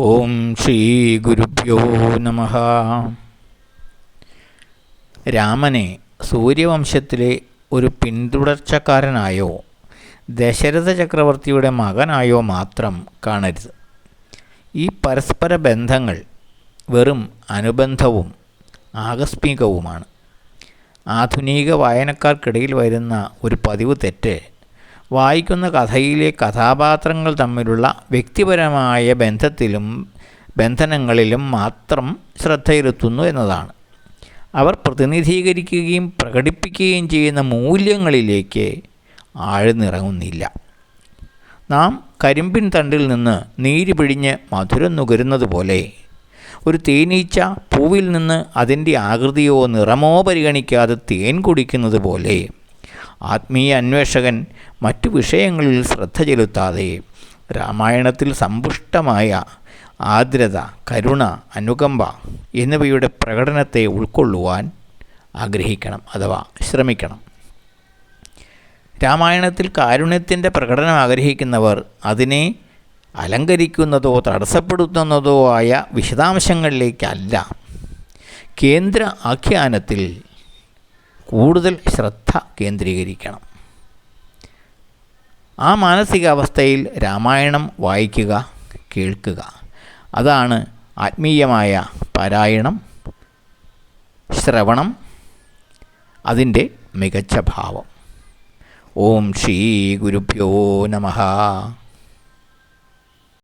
ഓം ശ്രീ ഗുരുഭ്യോ നമ. രാമനെ സൂര്യവംശത്തിലെ ഒരു പിന്തുടർച്ചക്കാരനായോ ദശരഥ ചക്രവർത്തിയുടെ മകനായോ മാത്രം കാണരുത്. ഈ പരസ്പര ബന്ധങ്ങൾ വെറും അനുബന്ധവും ആകസ്മികവുമാണ്. ആധുനിക വായനക്കാർക്കിടയിൽ വരുന്ന ഒരു പതിവ് തെറ്റ് വായിക്കുന്ന കഥയിലെ കഥാപാത്രങ്ങൾ തമ്മിലുള്ള വ്യക്തിപരമായ ബന്ധത്തിലും ബന്ധനങ്ങളിലും മാത്രം ശ്രദ്ധയിരുത്തുന്നു എന്നതാണ്. അവർ പ്രതിനിധീകരിക്കുകയും പ്രകടിപ്പിക്കുകയും ചെയ്യുന്ന മൂല്യങ്ങളിലേക്ക് ആഴ്ന്നിറങ്ങുന്നില്ല. നാം കരിമ്പിൻ തണ്ടിൽ നിന്ന് നീര് പിഴിഞ്ഞ് മധുരം നുകരുന്നത് പോലെ ഒരു തേനീച്ച പൂവിൽ നിന്ന് അതിന്റെ ആകൃതിയോ നിറമോ പരിഗണിക്കാതെ തേൻ കുടിക്കുന്നത് പോലെ ആത്മീയ അന്വേഷകൻ മറ്റു വിഷയങ്ങളിൽ ശ്രദ്ധ ചെലുത്താതെ രാമായണത്തിൽ സമ്പുഷ്ടമായ ആർദ്രത കരുണ അനുകമ്പ എന്നിവയുടെ പ്രകടനത്തെ ഉൾക്കൊള്ളുവാൻ ആഗ്രഹിക്കണം അഥവാ ശ്രമിക്കണം. രാമായണത്തിൽ കാരുണ്യത്തിന്റെ പ്രകടനം ആഗ്രഹിക്കുന്നവർ അതിനെ അലങ്കരിക്കുന്നതോ തടസ്സപ്പെടുത്തുന്നതോ ആയ വിശദാംശങ്ങളിലേക്കല്ല. കേന്ദ്ര ആഖ്യാനത്തിൽ കൂടുതൽ ശ്രദ്ധ കേന്ദ്രീകരിക്കണം. ആ മാനസികാവസ്ഥയിൽ രാമായണം വായിക്കുക കേൾക്കുക. അതാണ് ആത്മീയമായ പാരായണം ശ്രവണം അതിന്റെ മികച്ച ഭാവം. ഓം ശ്രീ ഗുരുഭ്യോ നമഃ.